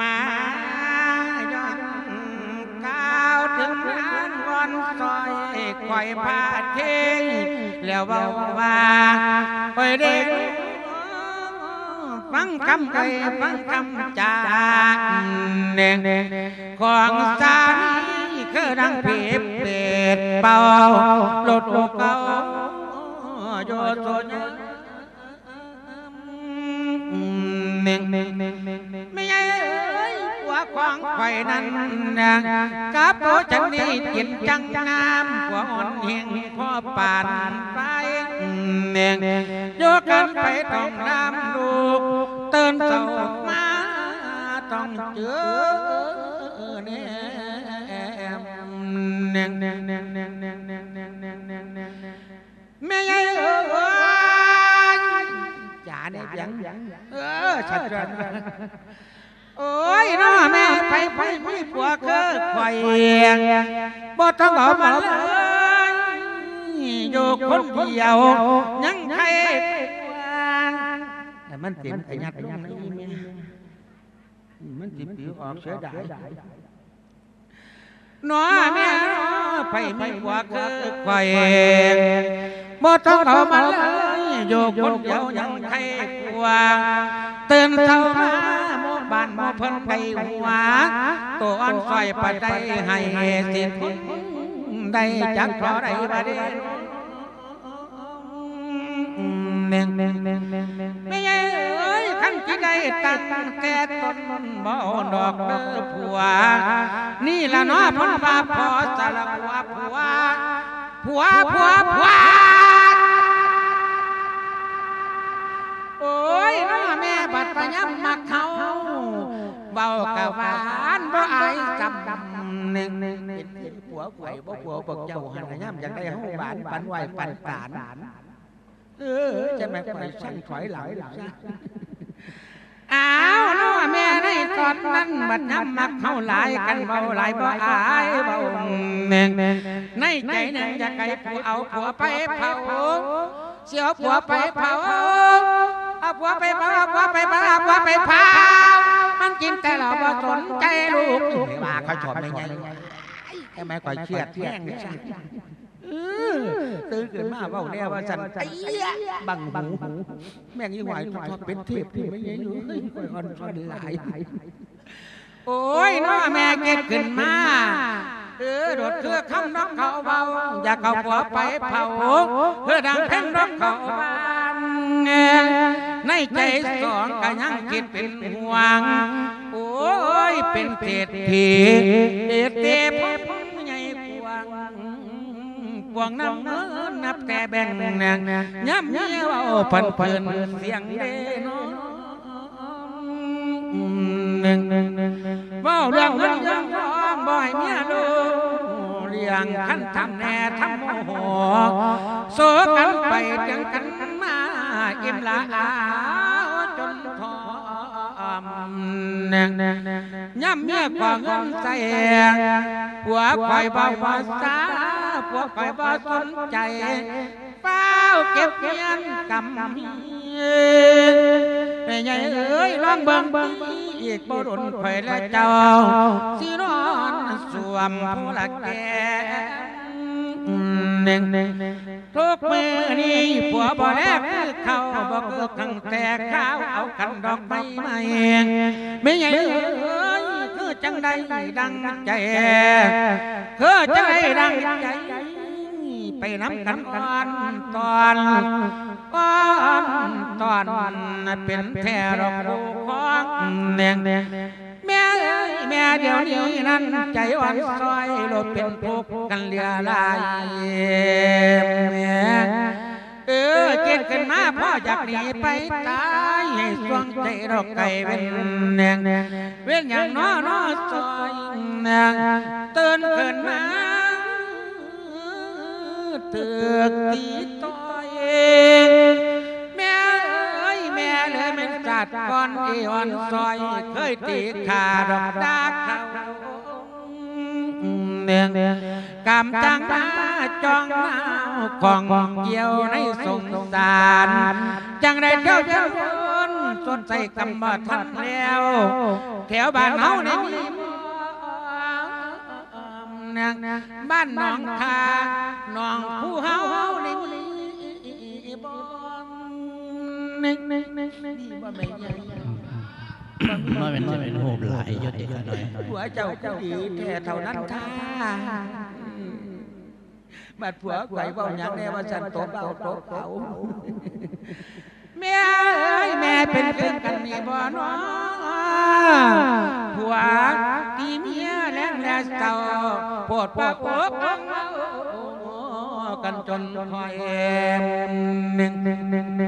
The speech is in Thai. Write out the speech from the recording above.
มายอนก้าวถึงงานวันซอยคอยพาเทงแล้วเบาว่าไปเด็กฟังคำไก่ฟังคำจาเน่งของสามีคือดังเพียบเปิดเป่าลดลกเก่าโยโซยนเน่ง หัวควางไฟนั้นกับโตฉันนี่จิตจังงามกว่าอ่อนเฮงพ่อปานไปเน่งโยกันไปต้องน้ำลูกเตือนเศร้ามาต้องเจอเนี่ยเน่งเน่งเน่งเน่งเน่งเน่งเน่งเน่งเน่งเน่งเน่งแม่ยัยเอ้ยจ่าเนี่ยยังเออชัดเจน ไปไปไม่ผัวคือข่อยบ่ต้องเอามาเลยอยู่คนเดียวยังใครแต่มันเต็มไอ้ยัดลงนี่แม่มันติดผิวออกเสียดายน้อแม่น้อไปไม่ผัวคือข่อยบ่ต้องเอามาเลยอยู่คนเดียวยังใครกลัวตื่นเช้ามาห บ้านหมู่เพิ่นไปหัวตัวอ่อนซอยปัดได้ให้สิทธิ์ได้จักเพราะได้บ่ได้เน่งเน่งเน่งเน่งเน่งไม่ใช่เอ้ยขันที่ได้ตั้งแต่ต้นบ่ดอกเด้อผัว นี่ละเนาะพันว่าพอสารผัวผัวผัวผัวผัวโอ้ยน้าแม่บัดพ ยำมักเขาเบากะหวานบ่อายจำดำหนึ่งหนึ่งหนึ่งผัวไข่บ่ผัวปกเจ้าหันยำอยากได้ห้องบานปันไหวปันตานเออจะแม่ไข่สั่นถอยหลังอ้าวน้าแม่ในตอนนั้นบัดยำมักเขาหลายกันเบาหลายบ่อายเบาหนึ่งในใจหนึ่งอยากให้ผัวเอาผัวไปเผาเสียวผัวไปเผา ผัวไปเผาผัวไปเผาผัวไปเผามันกินแต่เราบ่สนใจลูกว่าเขาชอบไม่ไงแค่แม่ก่อยเครียดแห้งสั่นเออตื่นขึ้นมาว้าแน่ว่าสั่นไอ้เี้ยบังหูแม่งยิ่งไหวทอดเป็นเทพที่ไม่ยังอยู่เฮ้ยก่อยอ่อนซ่อนหลายโอ้ยน้อแม่เก็บขึ้นมาเออโดดเครือคำน้องเขาเบาอยากเอาผัวไปเผาเพื่อดังเพ่งน้องเขาบ้าน ในใจสองก็ยังคิดเป็นห่วง โอ้ยเป็นเศรษฐีเอเตพบใหญ่กวางกวางน้ำเนินนับแต่แบ่งนางย้ำเยี่ยวเอาพันเพิ่นเสียงเดนหนึ่งหนึ่งหนึ่งเว้าเรื่องเงินยังทองบ่อยเมียดูเรียงขันทำแน่ทำโมโหโซกันไปเตียงกัน อิ่มละอาจนทอมแนงแนงแนงย่ำเมียกว่าเงินใส่ผัวคอยบ่ภาษาผัวคอยบ่สนใจเฝ้าเก็บเงินกำมีใหญ่เอ้ยลองเบิ่งเบิ่งอีกบ่รุนข่อยและเจ้าสินอนสวมผู้ละแก น่งเน่งทุกมือนี้ผัวบ่แลกคือเขาบ่คือตั้งแต่ข้าวเอากันดอกไม้มาเองไม่ใหญ่เอ้ยคือจังใดดังใจคือจังใดดังใจไปน้ำกันก่อนตอนก่อนตอนเป็นแท่ดอกลูกของแดง ม่เอ้ยแม่เดี๋ยวนี้นั้นใจอ่อนซอยลดเป็นทุกข์กันเลือหลายแม่เออเจ็ดขึ้นมาพ่ออยากหนีไปตายให้สวงใจดอกไก่เว้นแดงเว้นอย่างน้อน้อซอยแดงเตื่นขึ้นมาเตือกตีต้อ เลยมันจัดก้อนอีอ่อนซอย เคยตีขาดอกดาเขาเนียงกำจังมาจองหนาวของเกี่ยวในสงสาร จังได้เที่ยวเที่ยววนสดใสกำบ่ทันแล้ว แถวบ้านเฮานี่มีนางบ้านหนองคาหนองผู้เฮานี่มี นึกนึกนึกนึกบ่แม่นยังว่าเป็นจะเป็นโหบหลายยศเด็กน้อยผัวเจ้าผู้ดีแท้เท่านั้นค่ะบัดผัวไข่เว้าหยังแน่ว่าฉันตบเอาตบเอาแม่เอ้ยแม่เป็นเพื่อนกันนี่บ่น้องผัวตีเมียแล้งแล้วเจ้าปวดปากปวดปังกันจนคอยเอ็มหนึ่งหนึ่งหนึ่ง